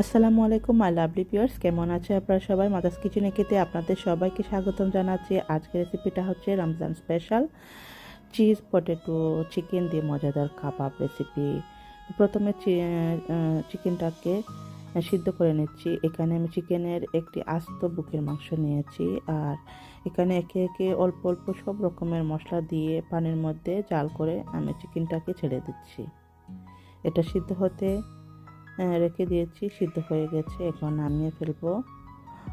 আসসালামু আলাইকুম, my lovely pears কেমন আছে আপনারা সবাই? মাদাস কিচেনে খেতে আপনাদের সবাইকে স্বাগতম জানাচ্ছি। আজকের রেসিপিটা হচ্ছে Ramzan special cheese potato chicken দিয়ে মজাদার কাবাব রেসিপি। প্রথমে চিকেনটাকে সিদ্ধ করে নিচ্ছি। এখানে আমি চিকেনের একটি আস্ত বুকের মাংস নিয়েছি আর এখানে একে একে অল্প অল্প সব রকমের মশলা দিয়ে পানির মধ্যে জাল করে আমি চিকেনটাকে ছেড়ে দিচ্ছি। এটা সিদ্ধ হতে রেখে দিয়েছি, সিদ্ধ হয়ে গেছে, এখন নামিয়ে ফেলব।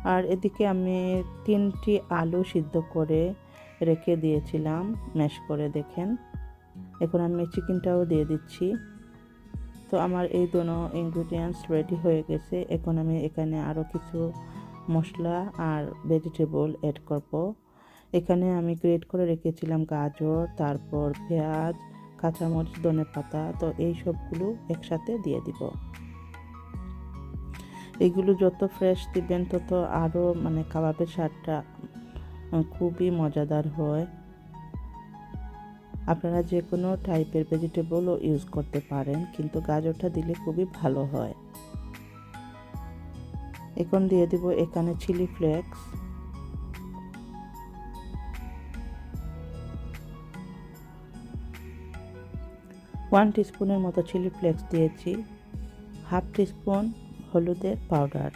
আর এদিকে আমি তিনটি আলু সিদ্ধ করে রেখে দিয়েছিলাম, ম্যাশ করে দেখেন। এখন আমি চিকেনটাও দিয়ে দিচ্ছি। তো আমার এই দোনো ইনগ্রিডিয়েন্টস রেডি হয়ে গেছে। এখন আমি এখানে আরও কিছু মশলা আর ভেজিটেবল অ্যাড করব। এখানে আমি গ্রেট করে রেখেছিলাম গাজর, তারপর পেঁয়াজ, কাঁচামরিচ ধনে পাতা তো এই সবগুলো একসাথে দিয়ে দিব। এগুলো যত ফ্রেশ দিবেন, তত আরও মানে কাবাবের স্বাদটা খুবই মজাদার হয়। আপনারা যে কোনো টাইপের ভেজিটেবলও ইউজ করতে পারেন, কিন্তু গাজরটা দিলে খুবই ভালো হয়। এখন দিয়ে দিব এখানে চিলি ফ্লেক্স ওয়ান টিস্পুনের মতো চিলি ফ্লেক্স দিয়েছি। হাফ টিস্পুন হলুদের পাউডার।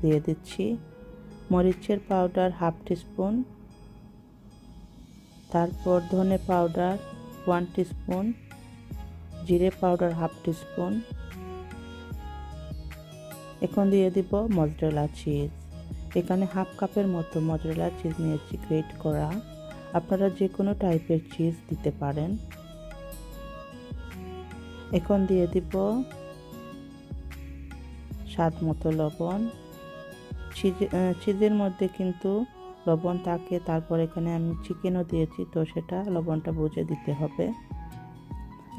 দিয়ে দিচ্ছি মরিচের পাউডার হাফ টিস্পুন। তারপর ধনে পাউডার ওয়ান টিস্পুন। জিরে পাউডার হাফ টিস্পুন। এখন দিয়ে দিব মজরেলা চিজ। এখানে হাফ কাপের মতো মজরেলা চিজ নিয়েছি গ্রেট করা। আপনারা যে কোনো টাইপের চিজ দিতে পারেন। এখন দিয়ে দিব স্বাদ মতো লবণ। চিজের মধ্যে কিন্তু লবণ থাকে। তারপর এখানে আমি চিকেনও দিয়েছি, তো সেটা লবণটা বুঝে দিতে হবে।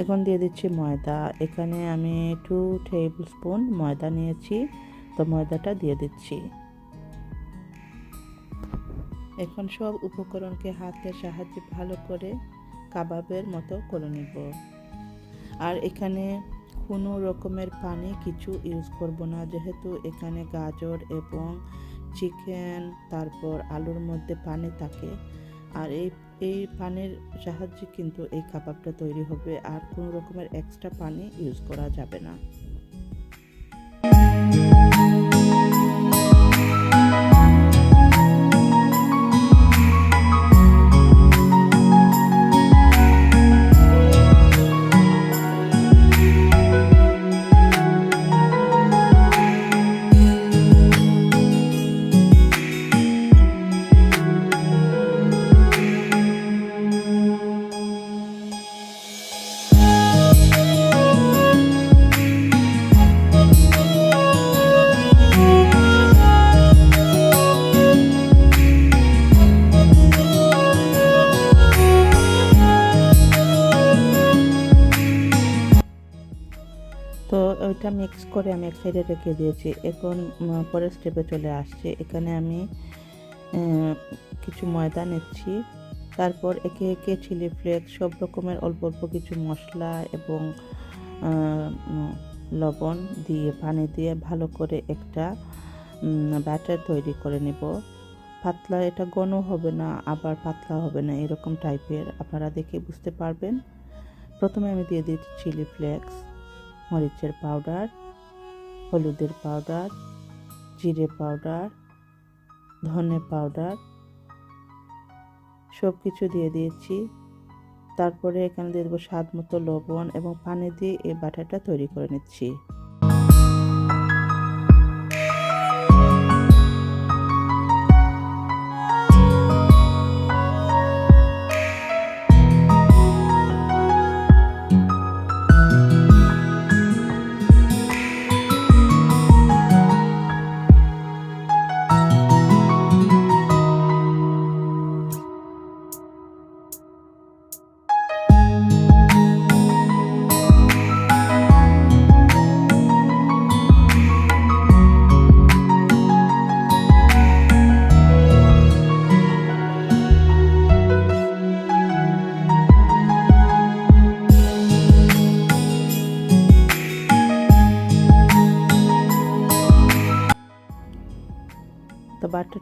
এখন দিয়ে দিচ্ছি ময়দা। এখানে আমি টু টেবিল স্পুন ময়দা নিয়েছি, তো ময়দাটা দিয়ে দিচ্ছি। এখন সব উপকরণকে হাতের সাহায্যে ভালো করে কাবাবের মতো করে নিব। আর এখানে কোনো রকমের পানি কিছু ইউজ করব না। যেহেতু এখানে গাজর এবং চিকেন তারপর আলুর মধ্যে পানি থাকে। আর এই এই পানির সাহায্যে কিন্তু এই কাবাবটা তৈরি হবে। আর কোনো রকমের এক্সট্রা পানি ইউজ করা যাবে না। ওইটা মিক্স করে আমি এক সাইডে রেখে দিয়েছি। এখন পরের স্টেপে চলে আসছে। এখানে আমি কিছু ময়দা নিচ্ছি। তারপর একে একে চিলি ফ্লেক্স সব রকমের অল্প অল্প কিছু মশলা এবং লবণ দিয়ে, পানি দিয়ে ভালো করে একটা ব্যাটার তৈরি করে নিব। পাতলা, এটা ঘন হবে না, আবার পাতলা হবে না, এরকম টাইপের আপনারা দেখে বুঝতে পারবেন। প্রথমে আমি দিয়ে দিচ্ছি চিলি ফ্লেক্স মরিচের পাউডার, হলুদের পাউডার, জিরে পাউডার, ধনে পাউডার সব কিছু দিয়ে দিয়েছি। তারপরে এখানে দিয়ে দেবো স্বাদ মতো লবণ এবং পানি দিয়ে এই বাটারটা তৈরি করে নিচ্ছি।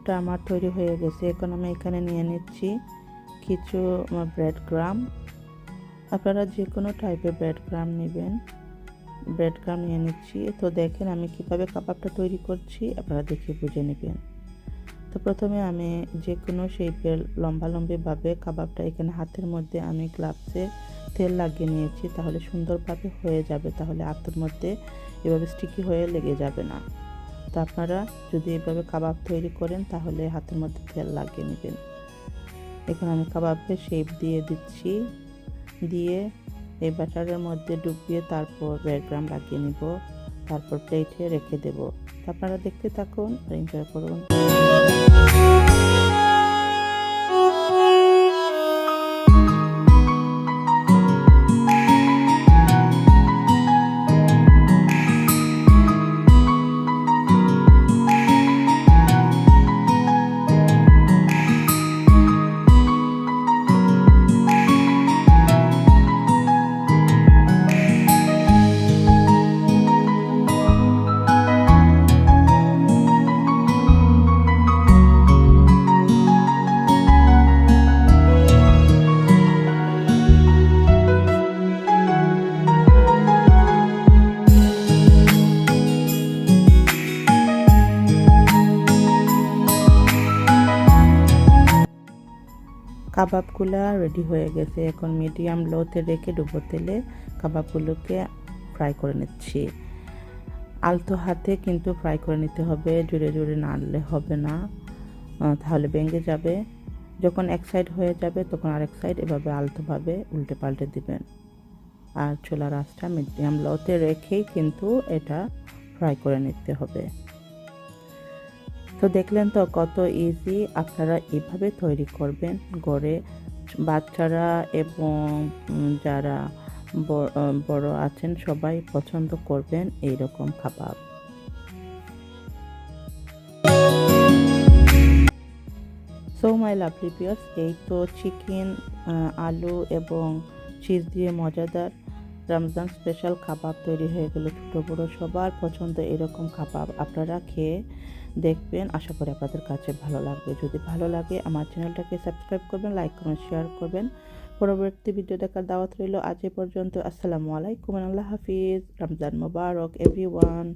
কাবাবটা আমার তৈরি হয়ে গেছে। এখন আমি এখানে নিয়ে নিচ্ছি কিছু ব্রেড গ্রাম আপনারা যে কোনো টাইপের ব্রেড গ্রাম নেবেন। ব্রেড গ্রাম নিয়ে নিচ্ছি। তো দেখেন আমি কীভাবে কাবাবটা তৈরি করছি, আপনারা দেখে বুঝে নেবেন। তো প্রথমে আমি যে কোনো শেপের লম্বা লম্বিভাবে কাবাবটা এখানে হাতের মধ্যে আমি গ্লাভসে তেল লাগিয়ে নিয়েছি, তাহলে সুন্দরভাবে হয়ে যাবে। তাহলে হাতের মধ্যে এভাবে স্টিকি হয়ে লেগে যাবে না। তো আপনারা যদি এভাবে কাবাব তৈরি করেন, তাহলে হাতের মধ্যে তেল লাগিয়ে নেবেন। এখন আমি কাবাবকে শেপ দিয়ে দিচ্ছি। দিয়ে এই ব্যাটারের মধ্যে ডুবিয়ে তারপর ব্যাকগ্রাম লাগিয়ে নিব। তারপর প্লেটে রেখে দেব। আপনারা দেখতে থাকুন আর এনজয় করুন। কাবাবগুলো রেডি হয়ে গেছে। এখন মিডিয়াম লোতে রেখে ডুবো তেলে কাবাবগুলোকে ফ্রাই করে নিচ্ছি। আলতো হাতে কিন্তু ফ্রাই করে নিতে হবে, জোরে জোরে নাড়লে হবে না। তাহলে ভেঙে যাবে। যখন এক সাইড হয়ে যাবে, তখন আরেক সাইড এভাবে আলতোভাবে উল্টে পাল্টে দিবেন। আর চোলা রাসটা মিডিয়াম লোতে রেখেই কিন্তু এটা ফ্রাই করে নিতে হবে। তো দেখলেন তো কত ইজি আপনারা এভাবে তৈরি করবেন গড়ে। বাচ্চারা এবং যারা বড় আছেন সবাই পছন্দ করবেন এই রকম খাবার। সো মাই লাভলি পিয়ার্স এই তো চিকেন আলু এবং চিজ দিয়ে মজাদার। রমজান স্পেশাল খাবার তৈরি হয়ে গেল ছোটো বড়ো। সবার পছন্দ এরকম খাবার আপনারা খেয়ে দেখবেন। আশা করি আপনাদের কাছে ভালো লাগবে। যদি ভালো লাগে আমার চ্যানেলটাকে সাবস্ক্রাইব করবেন লাইক করবেন শেয়ার করবেন। পরবর্তী ভিডিও দেখার দাওয়াত রইল আজ এ পর্যন্ত। আসসালামু আলাইকুম, আল্লাহ হাফিজ। রমজান মুবারক এভরিওয়ান